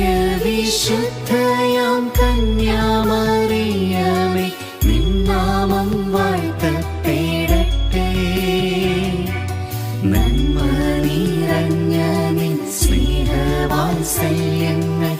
നിത്യവിശുദ്ധയാം കന്യാമറിയമേ നിന്നാമം വാഴ്ത്തപ്പെടട്ടെ. നന്മ നിറഞ്ഞ നിൻ സ്നേഹവാത്സല്യങ്ങൾ